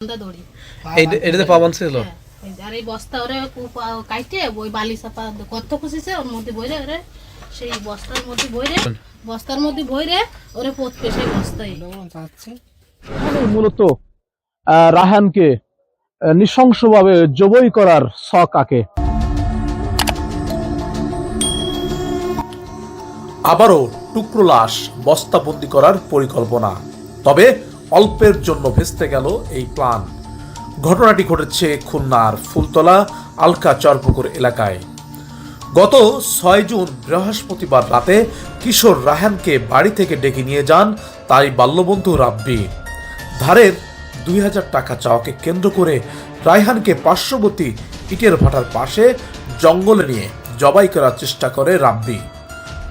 বান্ধা দড়ি। এটাতে পাবান ছিল? হ্যাঁ, এই যে, আর এই বস্তা ওরে কাইটে ওই বালি চাপা গর্ত খুঁজিছে ওর মধ্যে বইরে ওরে। সেই বস্তার মধ্যে বইরে বস্তার মধ্যে বইরে ওরে পড়তে সেই বস্তায়। মূলত রাহানকে নৃশংসভাবে জবই করার শখ আঁকে আবারও টুকরো লাশ বস্তা বস্তাবন্দি করার পরিকল্পনা। তবে অল্পের জন্য ভেস্তে গেল এই প্লান। ঘটনাটি ঘটেছে খুলনার ফুলতলা, আলকা চরপুকুর এলাকায়। গত ছয় জুন বৃহস্পতিবার রাতে কিশোর রাহানকে বাড়ি থেকে ডেকে নিয়ে যান তারই বাল্যবন্ধু রাব্বি। ধারের দুই হাজার টাকা চাওয়াকে কেন্দ্র করে রায়হানকে পার্শ্ববর্তী ইটের ভাটার পাশে জঙ্গলে নিয়ে জবাই করার চেষ্টা করে রাব্বি।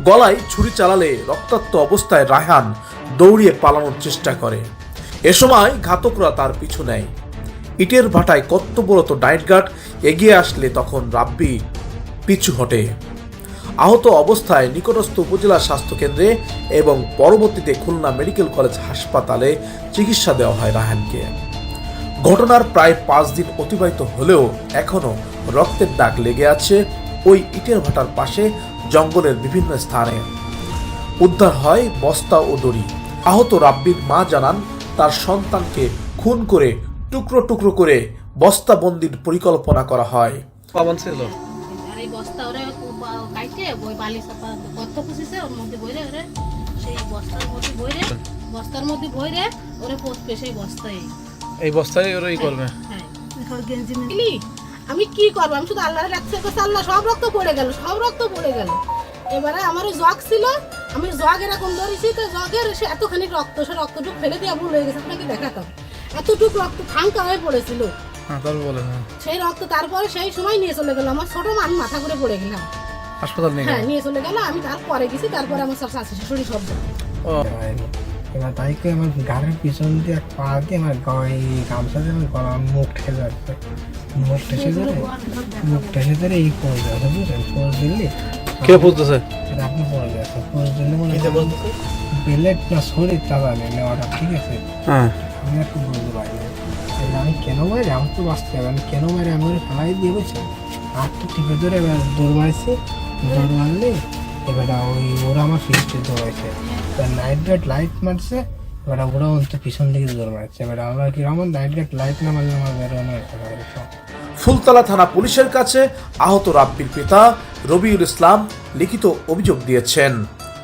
গলায় ছুরি চালালে রক্তাক্ত অবস্থায় রায়হান দৌড়িয়ে পালানোর চেষ্টা করে। এ সময় ঘাতকরা তার পিছু নেয়। ইটের ভাটায় কর্তব্যরত নাইট গার্ড, এগিয়ে আসলে তখন রাব্বি পিছু হটে। আহত অবস্থায় নিকটস্থ উপজেলা স্বাস্থ্য কেন্দ্রে এবং পরবর্তীতে খুলনা মেডিকেল কলেজ হাসপাতালে চিকিৎসা দেওয়া হয় রাহানকে। ঘটনার প্রায় পাঁচ দিন অতিবাহিত হলেও এখনও রক্তের দাগ লেগে আছে ওই ইটের ভাটার পাশে জঙ্গলের বিভিন্ন স্থানে। উদ্ধার হয় বস্তা ও দড়ি। আহত রাব্বির মা জানান তার সন্তানকে খুন করে টুকরো টুকরো করে বস্তাবন্দির পরিকল্পনা করা হয়। পাবান ছিল? আর এই বস্তা ওরে কাইটে ওই বালি চাপা গর্ত খুঁজিছে ওর মধ্যে বইরে ওরে। সেই বস্তার মধ্যে বইরে বস্তার মধ্যে বইরে ওরে সেই বস্তায়। এই বস্তায় ওরা ই করবে? হ্যাঁ। বুঝলি? আমি কি করব? আমি শুধু আল্লাহর রাখতে করছি আল্লাহ সব রক্ত পড়ে গেল সব রক্ত পড়ে গেল। এবারে আমার ওই জগ ছিল আমি জগ এরকম ধরেছি তো জগের সে এতখানি রক্ত সে রক্তটুক ফেলে দিয়ে ভুল হয়ে গেছে আপনাকে দেখাতাম। এতটুক রক্ত ফাঙ্কা হয়ে পড়েছিল। হ্যাঁ হ্যাঁ। সেই রক্ত তারপরে সেই সময় নিয়ে চলে গেল আমার ছোট আমি মাথা করে পড়ে গেলাম। হাসপাতাল নিয়ে হ্যাঁ নিয়ে চলে গেল আমি তারপরে গেছি তারপরে আমার সব শাশুড়ি শাশুড়ি সব ও। এবার তাই করে আমার গাড়ির পিছন দিয়ে এক পা দিয়ে আমার গায়ে গামছা দিয়ে আমার গলা মুখ ঠেকে যাচ্ছে। মুখ ঠেকে ধরে? মুখ ঠেকে ধরে এই পড়ে যাচ্ছে বুঝলেন? পোজ দিল্লি কে বুঝতেছে আপনি পড়ে মানে বেলেট না শরীর তারা নেওয়াটা ঠিক আছে। হ্যাঁ। আমি একটু বুঝতে পারি আমি কেন মারি আমার তো বাঁচতে হবে আমি কেন মারি আমি ওরে ফেলাই দিয়ে বলছি আর তো টিপে ধরে এবার দৌড় মারছি। দৌড় মারলে এবার ওই ওরা আমার ফিস্টে দৌড়াইছে। এবার নাইট গার্ড লাইট মারছে। এবার ওরা অন্ত পিছন দিকে দৌড় মারছে। এবার আমরা কি আমার গার্ড লাইট না মারলে আমার বেরোনো ফুলতলা থানা পুলিশের কাছে আহত রাব্বির পিতা রবিউল ইসলাম লিখিত অভিযোগ দিয়েছেন।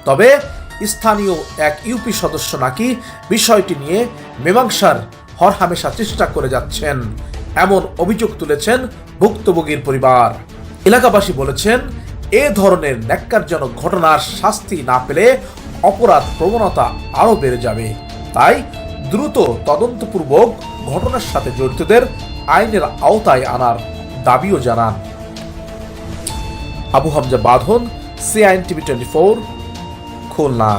তবে স্থানীয় এক ইউপি সদস্য নাকি বিষয়টি নিয়ে মীমাংসার হরহামেশা চেষ্টা করে যাচ্ছেন, এমন অভিযোগ তুলেছেন ভুক্তভোগীর পরিবার। এলাকাবাসী বলেছেন, এ ধরনের ন্যাক্কারজনক ঘটনার শাস্তি না পেলে অপরাধ প্রবণতা আরও বেড়ে যাবে। তাই দ্রুত তদন্তপূর্বক ঘটনার সাথে জড়িতদের আইনের আওতায় আনার দাবিও জানান। আবু হামজা বাঁধন সিআইন টিভি টোয়েন্টি ফোর খুলনা।